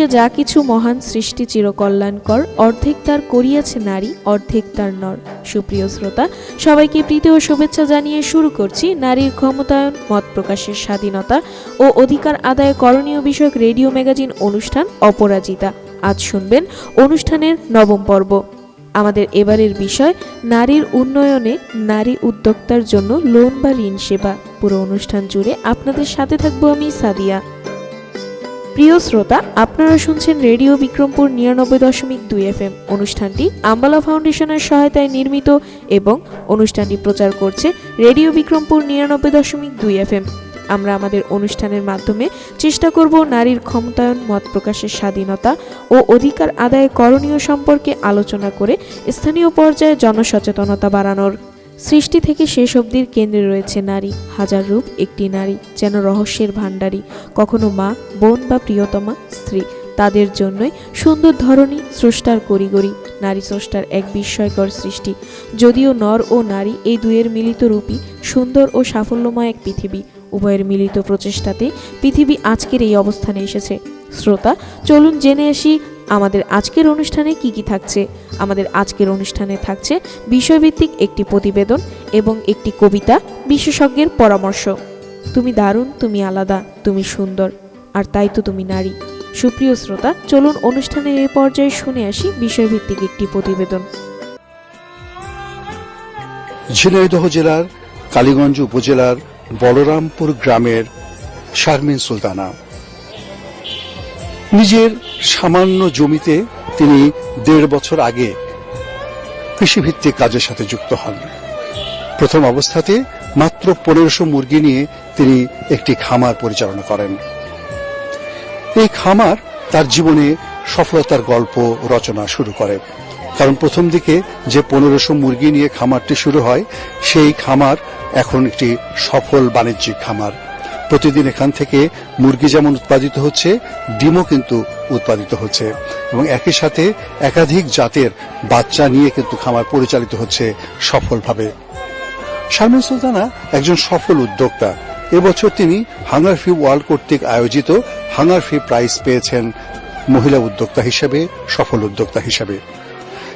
বিশ্বে যা কিছু মহান সৃষ্টি চিরকল্যাণকর, অর্ধেক তার করিয়াছে নারী, অর্ধেক তার নর। সুপ্রিয় শ্রোতা, সবাইকে প্রীতি ও শুভেচ্ছা জানিয়ে শুরু করছি নারীর ক্ষমতায়ন, মত প্রকাশের স্বাধীনতা ও অধিকার আদায় করণীয় বিষয়ক রেডিও ম্যাগাজিন অনুষ্ঠান অপরাজিতা। আজ শুনবেন অনুষ্ঠানের নবম পর্ব। আমাদের এবারের বিষয়, নারীর উন্নয়নে নারী উদ্যোক্তার জন্য লোন বা ঋণ সেবা। পুরো অনুষ্ঠান জুড়ে আপনাদের সাথে থাকব আমি সাদিয়া। প্রিয় শ্রোতা, আপনারা শুনছেন রেডিও বিক্রমপুর নিরানব্বই দশমিক দুই এফ এম অনুষ্ঠানটি আম্বালা ফাউন্ডেশনের সহায়তায় নির্মিত এবং অনুষ্ঠানটি প্রচার করছে রেডিও বিক্রমপুর নিরানব্বই দশমিক দুই এফ এম আমরা আমাদের অনুষ্ঠানের মাধ্যমে চেষ্টা করব নারীর ক্ষমতায়ন, মত প্রকাশের স্বাধীনতা ও অধিকার আদায় করণীয় সম্পর্কে আলোচনা করে স্থানীয় পর্যায়ে জনসচেতনতা বাড়ানোর। সৃষ্টি থেকে শেষ অবধির কেন্দ্রে রয়েছে নারী, হাজার রূপ, একটি নারী, যেন রহস্যের ভাণ্ডারী। কখনো মা, বোন বা প্রিয়তমা, স্ত্রী, তাদের জন্যই সুন্দর ধরনী স্রষ্টার করিগরি। নারী স্রষ্টার এক বিস্ময়কর সৃষ্টি। যদিও নর ও নারী এই দুয়ের মিলিত রূপী সুন্দর ও সাফল্যময় এক পৃথিবী। উভয়ের মিলিত প্রচেষ্টাতে পৃথিবী আজকের এই অবস্থানে এসেছে। শ্রোতা, চলুন জেনে আসি আমাদের আজকের অনুষ্ঠানে কি কি থাকছে? আমাদের আজকের অনুষ্ঠানে থাকছে বিষয়ভিত্তিক একটি প্রতিবেদন এবং একটি কবিতা, বিশেষজ্ঞের পরামর্শ। তুমি দারুণ, তুমি আলাদা, তুমি সুন্দর, আর তাই তো তুমি নারী। সুপ্রিয় শ্রোতা, চলুন অনুষ্ঠানের এই পর্যায়ে শুনে আসি বিষয়ভিত্তিক একটি প্রতিবেদন। ঝিনাইদহ জেলার কালীগঞ্জ উপজেলার বলরামপুর গ্রামের শারমিন সুলতানা। নিজের সামান্য জমিতে তিনি দেড় বছর আগে কৃষিভিত্তিক কাজের সাথে যুক্ত হন। প্রথম অবস্থাতে মাত্র পনেরোশো মুরগি নিয়ে তিনি একটি খামার পরিচালনা করেন। এই খামার তার জীবনে সফলতার গল্প রচনা শুরু করে। কারণ প্রথম দিকে যে পনেরোশো মুরগি নিয়ে খামারটি শুরু হয়, সেই খামার এখন একটি সফল বাণিজ্যিক খামার। প্রতিদিন এখান থেকে মুরগি যেমন উৎপাদিত হচ্ছে, ডিমও কিন্তু উৎপাদিত হচ্ছে। এবং একই সাথে একাধিক জাতের বাচ্চা নিয়ে কিন্তু খামার পরিচালিত হচ্ছে সফলভাবে। শারমিন সুলতানা একজন সফল উদ্যোক্তা। এবছর তিনি হাঙ্গার ফি ওয়ার্ল্ড কর্তৃক আয়োজিত হাঙ্গার ফি প্রাইজ পেয়েছেন মহিলা উদ্যোক্তা হিসেবে, সফল উদ্যোক্তা হিসেবে।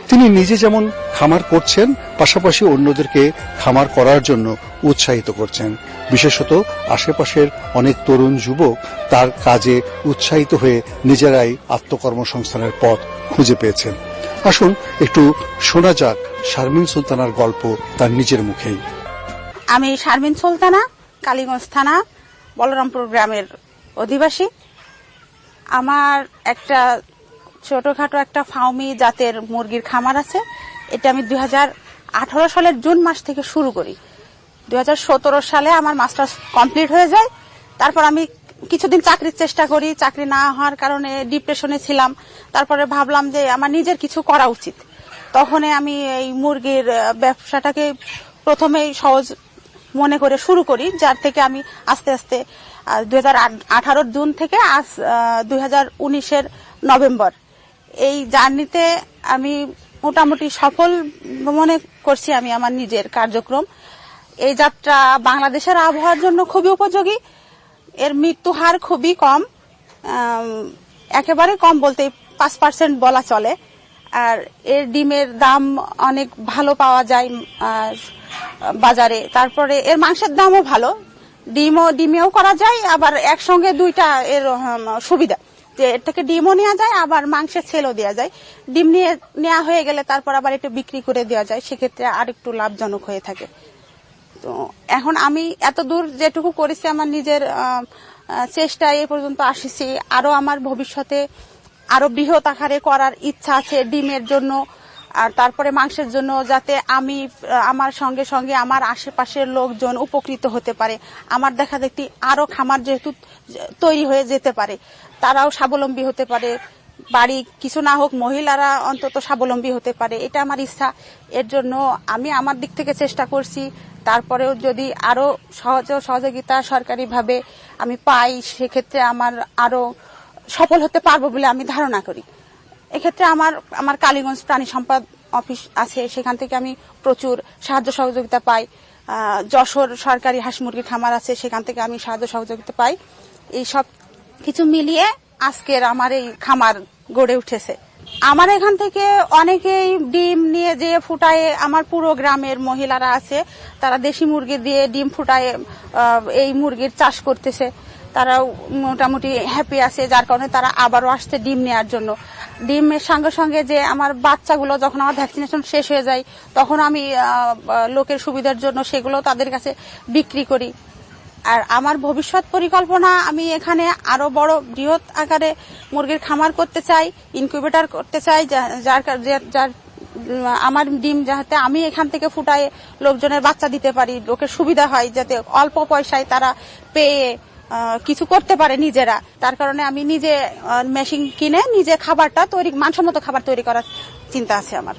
তিনি নিজে যেমন খামার করছেন, পাশাপাশি অন্যদেরকে খামার করার জন্য উৎসাহিত করছেন। বিশেষত আশেপাশের অনেক তরুণ যুবক তার কাজে উৎসাহিত হয়ে নিজেরাই আত্মকর্মসংস্থানের পথ খুঁজে পেয়েছেন। আসুন একটু শোনা যাক শারমিন সুলতানার গল্প তার নিজের মুখেই। আমি শারমিন সুলতানা, কালীগঞ্জ থানা, বলরামপুর গ্রামের অধিবাসী। আমার একটা ছোটখাটো একটা ফাউমি জাতের মুরগির খামার আছে। এটা আমি দুই সালের জুন মাস থেকে শুরু করি। দু হাজার সতেরো সালে আমার মাস্টার্স কমপ্লিট হয়ে যায়। তারপর আমি কিছুদিন চাকরির চেষ্টা করি। চাকরি না হওয়ার কারণে ডিপ্রেশনে ছিলাম। তারপরে ভাবলাম যে আমার নিজের কিছু করা উচিত। তখন আমি এই মুরগির ব্যবসাটাকে প্রথমেই সহজ মনে করে শুরু করি, যার থেকে আমি আস্তে আস্তে দুই হাজার জুন থেকে আজ দুই হাজার উনিশের নভেম্বর এই জার্নিতে আমি মোটামুটি সফল মনে করছি আমি আমার নিজের কার্যক্রম। এই যাত্রা বাংলাদেশের আবহাওয়ার জন্য খুবই উপযোগী। এর মৃত্যু হার খুবই কম। একেবারে কম বলতে পাঁচ পার্সেন্ট বলা চলে। আর এর ডিমের দাম অনেক ভালো পাওয়া যায় বাজারে। তারপরে এর মাংসের দামও ভালো। ডিমও, ডিমেও করা যায়, আবার একসঙ্গে দুইটা এর সুবিধা। যে এর থেকে ডিমও নেওয়া যায়, আবার মাংসের ছেলও দেওয়া যায়। ডিম নিয়ে নেওয়া হয়ে গেলে তারপর আবার একটু বিক্রি করে দেওয়া যায়, সেক্ষেত্রে আর একটু লাভজনক হয়ে থাকে। তো এখন আমি এত দূর যেটুকু করেছি, আমার নিজের চেষ্টায় এ পর্যন্ত আসিছি। আরও আমার ভবিষ্যতে আরও বৃহৎ আকারে করার ইচ্ছা আছে ডিমের জন্য। আর তারপরে মাংসের জন্য যাতে আমি আমার সঙ্গে সঙ্গে আমার আশেপাশের লোকজন উপকৃত হতে পারে। আমার দেখা দেখি আরও খামার যেহেতু তৈরি হয়ে যেতে পারে, তারাও স্বাবলম্বী হতে পারে। বাড়ি কিছু না হোক মহিলারা অন্তত স্বাবলম্বী হতে পারে, এটা আমার ইচ্ছা। এর জন্য আমি আমার দিক থেকে চেষ্টা করছি। তারপরেও যদি আরও সহজ সহযোগিতা সরকারিভাবে আমি পাই, সেক্ষেত্রে আমার আরও সফল হতে পারব বলে আমি ধারণা করি। এক্ষেত্রে আমার আমার কালীগঞ্জ প্রাণী সম্পদ অফিস আছে, সেখান থেকে আমি প্রচুর সাহায্য সহযোগিতা পাই। যশোর সরকারি হাঁস মুরগি খামার আছে, সেখান থেকে আমি সাহায্য সহযোগিতা পাই। এই সব কিছু মিলিয়ে আজকের আমার এই খামার গড়ে উঠেছে। আমার এখান থেকে অনেকেই ডিম নিয়ে যে ফুটায়, আমার পুরো গ্রামের মহিলারা আছে, তারা দেশি মুরগি দিয়ে ডিম ফুটায় এই মুরগির চাষ করতেছে। তারাও মোটামুটি হ্যাপি আছে, যার কারণে তারা আবারও আসছে ডিম নেওয়ার জন্য। ডিমের সঙ্গে সঙ্গে যে আমার বাচ্চাগুলো যখন আমার ভ্যাকসিনেশন শেষ হয়ে যায়, তখন আমি লোকের সুবিধার জন্য সেগুলো তাদের কাছে বিক্রি করি। আর আমার ভবিষ্যৎ পরিকল্পনা, আমি এখানে আরও বড় বৃহৎ আকারে মুরগির খামার করতে চাই ইনকিউবেটর করতে চাই যার যার আমার ডিম যাতে আমি এখান থেকে ফুটায় লোকজনের বাচ্চা দিতে পারি, লোকের সুবিধা হয়, যাতে অল্প পয়সায় তারা পেয়ে কিছু করতে পারে নিজেরা। তার কারণে আমি নিজে মেশিন কিনে নিজে খাবারটা তৈরি, মানসম্মত খাবার তৈরি করার চিন্তা আছে আমার।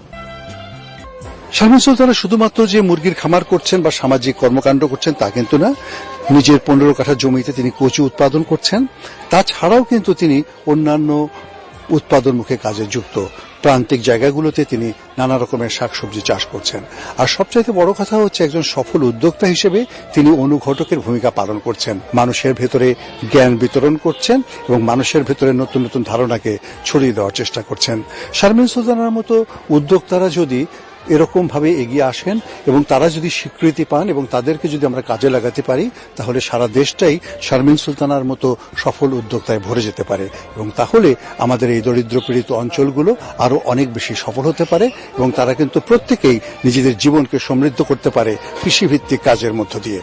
শারমিন সুলতানা শুধুমাত্র যে মুরগির খামার করছেন বা সামাজিক কর্মকাণ্ড করছেন তা কিন্তু না, নিজের পনেরো কাঠা জমিতে তিনি কচু উৎপাদন করছেন। তাছাড়াও কিন্তু তিনি অন্যান্য উৎপাদনমুখী কাজে যুক্ত। প্রান্তিক জায়গাগুলোতে তিনি নানা রকমের শাকসবজি চাষ করছেন। আর সবচাইতে বড় কথা হচ্ছে একজন সফল উদ্যোক্তা হিসেবে তিনি অনুঘটকের ভূমিকা পালন করছেন। মানুষের ভেতরে জ্ঞান বিতরণ করছেন এবং মানুষের ভেতরে নতুন নতুন ধারণাকে ছড়িয়ে দেওয়ার চেষ্টা করছেন। শারমিন সুলতানার মতো উদ্যোক্তারা যদি এরকম ভাবে এগিয়ে আসেন এবং তারা যদি স্বীকৃতি পান এবং তাদেরকে যদি আমরা কাজে লাগাতে পারি, তাহলে সারা দেশটাই শারমিন সুলতানার মতো সফল উদ্যোক্তায় ভরে যেতে পারে এবং তাহলে আমাদের এই দরিদ্র পীড়িত অঞ্চলগুলো আরও অনেক বেশি সফল হতে পারে এবং তারা কিন্তু প্রত্যেকেই নিজেদের জীবনকে সমৃদ্ধ করতে পারে কৃষিভিত্তিক কাজের মধ্য দিয়ে।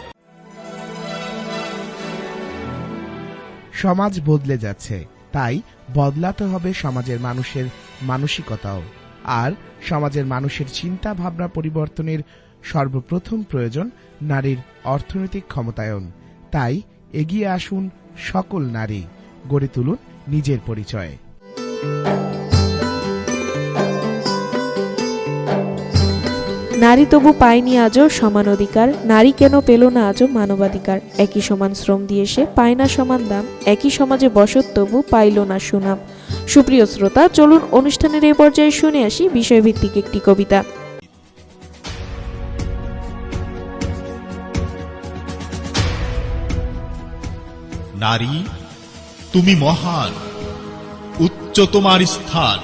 সমাজ বদলে যাচ্ছে, তাই বদলাতে হবে সমাজের মানুষের মানসিকতাও। আর সমাজের মানুষের চিন্তা ভাবনা পরিবর্তনের সর্বপ্রথম প্রয়োজন নারীর অর্থনৈতিক ক্ষমতায়ন। তাই এগিয়ে আসুন সকল নারী, গড়ে তুলুন নিজের পরিচয়। নারী তবু পায়নি আজও সমান অধিকার, নারী কেন পেল না আজও মানবাধিকার? একই সমান শ্রম দিয়ে সে পায় না সমান দাম, একই সমাজে বসত তবু পাইল না সুনাম। সুপ্রিয় শ্রোতা, চলুন অনুষ্ঠানের এই পর্যায়ে শুনে আসি বিষয়ভিত্তিক একটি কবিতা। নারী, তুমি মহান, উচ্চ তোমার স্থান।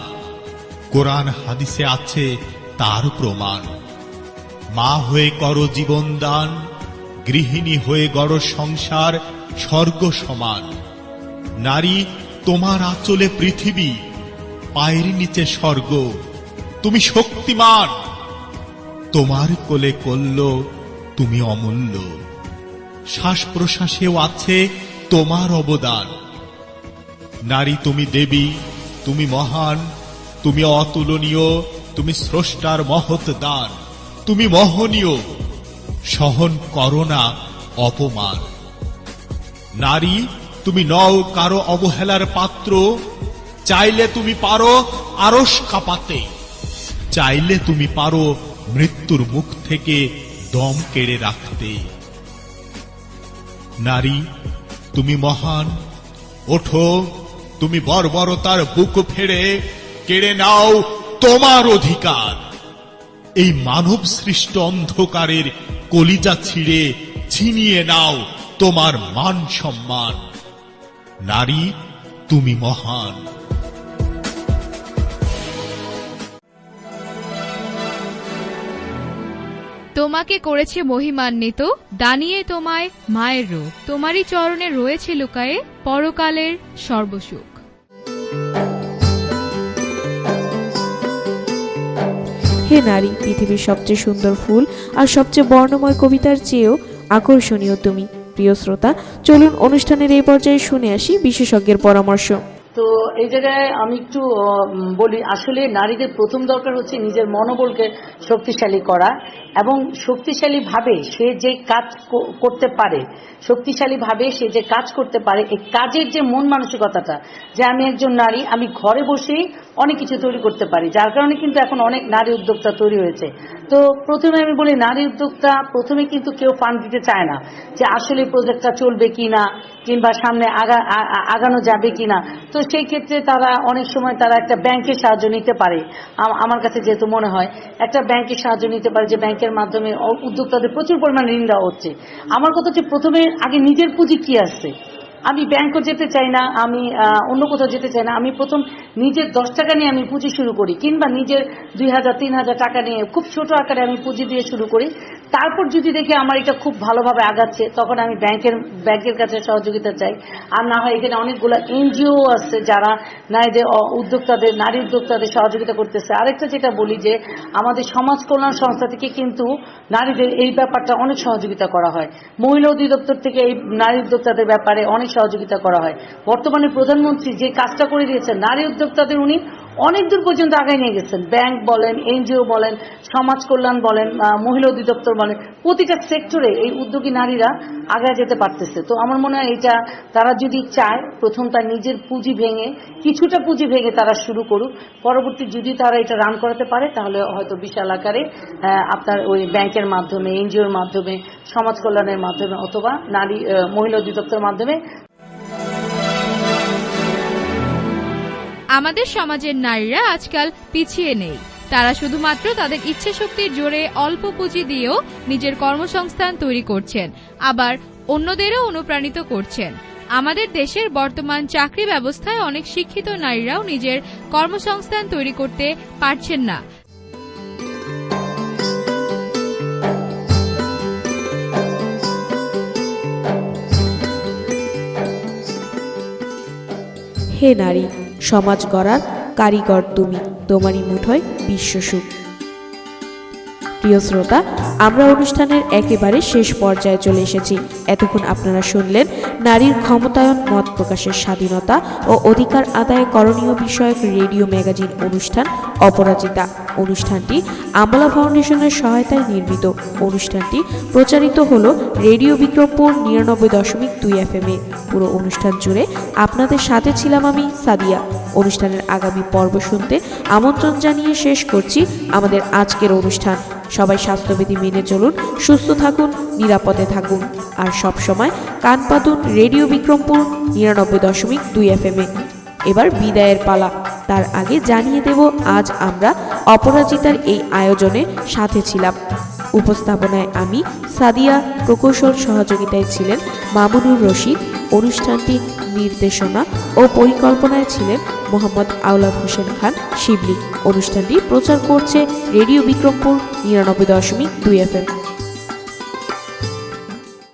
কোরআন হাদিসে আছে তার প্রমাণ। মা হয়ে করো জীবন দান, গৃহিণী হয়ে গড় সংসার, স্বর্গ সমান। নারী তোমার আঁচলে পৃথিবী, পায়ের নিচে স্বর্গ। তুমি শক্তিমান। তোমার কোলে কল্ল, তুমি অমূল্য। শ্বাস প্রশ্বাসেও আছে তোমার অবদান। নারী তুমি দেবী, তুমি মহান। তুমি অতুলনীয়, তুমি স্রষ্টার মহৎ দান। তুমি মহনীয়। সহন করো না অপমান। নারী তুমি নও কারও অবহেলার পাত্র। চাইলে তুমি পারো আরস কাঁপাতে। চাইলে তুমি পারো মৃত্যুর মুখ থেকে দম কেড়ে রাখতে। নারী, তুমি মহান। ওঠো, তুমি বর্বরতার বুক ফেড়ে কেড়ে নাও তোমার অধিকার। এই মানব সৃষ্ট অন্ধকারের কলিজা ছিঁড়ে ছিনিয়ে নাও তোমার মান সম্মান। নারী তুমি মহান। তোমাকে করেছে মহিমান্বিত দানিয়ে তোমায় মায়ের রূপ। তোমারই চরণে রয়েছে লুকায়ে পরকালের সর্বসুখ। হে নারী পৃথিবীর সবচেয়ে সুন্দর ফুল আর সবচেয়ে বর্ণময় কবিতার চেয়েও আকর্ষণীয় তুমি। প্রিয় শ্রোতা, চলুন অনুষ্ঠানের এই পর্যায়ে শুনে আসি বিশেষজ্ঞের পরামর্শ। তো এই জায়গায় আমি একটু বলি, আসলে নারীদের প্রথম দরকার হচ্ছে নিজের মনোবলকে শক্তিশালী করা এবং শক্তিশালী ভাবে সে যে কাজ করতে পারে শক্তিশালী ভাবে সে যে কাজ করতে পারে এই কাজের যে মন মানসিকতাটা, যে আমি একজন নারী, আমি ঘরে বসেই অনেক কিছু তৈরি করতে পারি। যার কারণে কিন্তু এখন অনেক নারী উদ্যোক্তা তৈরি হয়েছে। তো প্রথমে আমি বলি, নারী উদ্যোক্তা প্রথমে কিন্তু কেউ ফান্ড দিতে চায় না যে আসলে প্রজেক্টটা চলবে কিনা কিংবা সামনে আগানো যাবে কিনা। তো সেই ক্ষেত্রে তারা অনেক সময় তারা একটা ব্যাংকের সাহায্য নিতে পারে। আমার কাছে যেহেতু মনে হয়, একটা ব্যাংকের সাহায্য নিতে পারে যে ব্যাংকের মাধ্যমে উদ্যোক্তাদের প্রচুর পরিমাণে ঋণ দেওয়া হচ্ছে। আমার কথা হচ্ছে প্রথমে আগে নিজের পুঁজি কি আসছে? আমি ব্যাংকও যেতে চাই না, আমি অন্য কোথাও যেতে চাই না, আমি প্রথম নিজের দশ টাকা নিয়ে আমি পুঁজি শুরু করি কিংবা নিজের দুই হাজার, তিন হাজার টাকা নিয়ে খুব ছোট আকারে আমি পুঁজি দিয়ে শুরু করি। তারপর যদি দেখি আমার এটা খুব ভালোভাবে আগাচ্ছে, তখন আমি ব্যাংকের ব্যাংকের কাছে সহযোগিতা চাই। আর না হয় এখানে অনেকগুলো এনজিও আছে যারা নারীদের উদ্যোক্তাদের, নারী উদ্যোক্তাদের সহযোগিতা করতেছে। আরেকটা যেটা বলি যে, আমাদের সমাজ কল্যাণ সংস্থা থেকে কিন্তু নারীদের এই ব্যাপারটা অনেক সহযোগিতা করা হয়। মহিলা অধিদপ্তর থেকে এই নারী উদ্যোক্তাদের ব্যাপারে অনেক সহযোগিতা করা হয়। বর্তমানে প্রধানমন্ত্রী যে কাজটা করে দিয়েছেন, নারী উদ্যোক্তাদের উনি অনেক দূর পর্যন্ত আগায় নিয়ে গেছেন। ব্যাংক বলেন, এনজিও বলেন, সমাজ কল্যাণ বলেন মহিলা অধিদপ্তর বলেন, প্রতিটা সেক্টরে এই উদ্যোগী নারীরা আগায় যেতে পারতেছে। তো আমার মনে হয় এটা তারা যদি চায়, প্রথম তার নিজের পুঁজি ভেঙে, কিছুটা পুঁজি ভেঙে তারা শুরু করুক। পরবর্তী যদি তারা এটা রান করাতে পারে, তাহলে হয়তো বিশাল আকারে আপনার ওই ব্যাংকের মাধ্যমে, এনজিওর মাধ্যমে, সমাজ কল্যাণের মাধ্যমে অথবা নারী মহিলা অধিদপ্তরের মাধ্যমে আমাদের সমাজের নারীরা আজকাল পিছিয়ে নেই। তারা শুধুমাত্র তাদের ইচ্ছে শক্তির জোরে অল্প পুঁজি দিয়েও নিজের কর্মসংস্থান তৈরি করছেন, আবার অন্যদেরও অনুপ্রাণিত করছেন। আমাদের দেশের বর্তমান চাকরি ব্যবস্থায় অনেক শিক্ষিত নারীরাও নিজের কর্মসংস্থান তৈরি করতে পারছেন না। হে নারী সমাজ গড়ার কারিগর তুমি, তোমারই মুঠোয় বিশ্বসুখ প্রিয় শ্রোতা, আমরা অনুষ্ঠানের একেবারে শেষ পর্যায়ে চলে এসেছি। এতক্ষণ আপনারা শুনলেন নারীর ক্ষমতায়ন, মত প্রকাশের স্বাধীনতা ও অধিকার আদায় করণীয় বিষয়ক রেডিও ম্যাগাজিন অনুষ্ঠান অপরাজিতা। অনুষ্ঠানটি আমলা ফাউন্ডেশনের সহায়তায় নির্মিত। অনুষ্ঠানটি প্রচারিত হল রেডিও বিক্রমপুর নিরানব্বই দশমিক দুই এফ এম এ। পুরো অনুষ্ঠান জুড়ে আপনাদের সাথে ছিলাম আমি, সাদিয়া। অনুষ্ঠানের আগামী পর্ব শুনতে আমন্ত্রণ জানিয়ে শেষ করছি আমাদের আজকের অনুষ্ঠান। সবাই স্বাস্থ্যবিধি মেনে চলুন, সুস্থ থাকুন, নিরাপদে থাকুন। আর সব সময় কান পাতুন রেডিও বিক্রমপুর নিরানব্বই দশমিক দুই এফ এম এ। এবার বিদায়ের পালা। তার আগে জানিয়ে দেব, আজ আমরা অপরাজিতার এই আয়োজনে সাথে ছিলাম। উপস্থাপনায় আমি, সাদিয়া প্রকৌশল সহযোগিতায় ছিলেন মামুনুর রশিদ, অনুষ্ঠানটি নির্দেশনা ও পরিকল্পনায় ছিলেন মোহাম্মদ আওলাদ হোসেন খান শিবলি। অনুষ্ঠানটি প্রচার করছে রেডিও বিক্রমপুর, নিরানব্বই দশমিক দুই এফ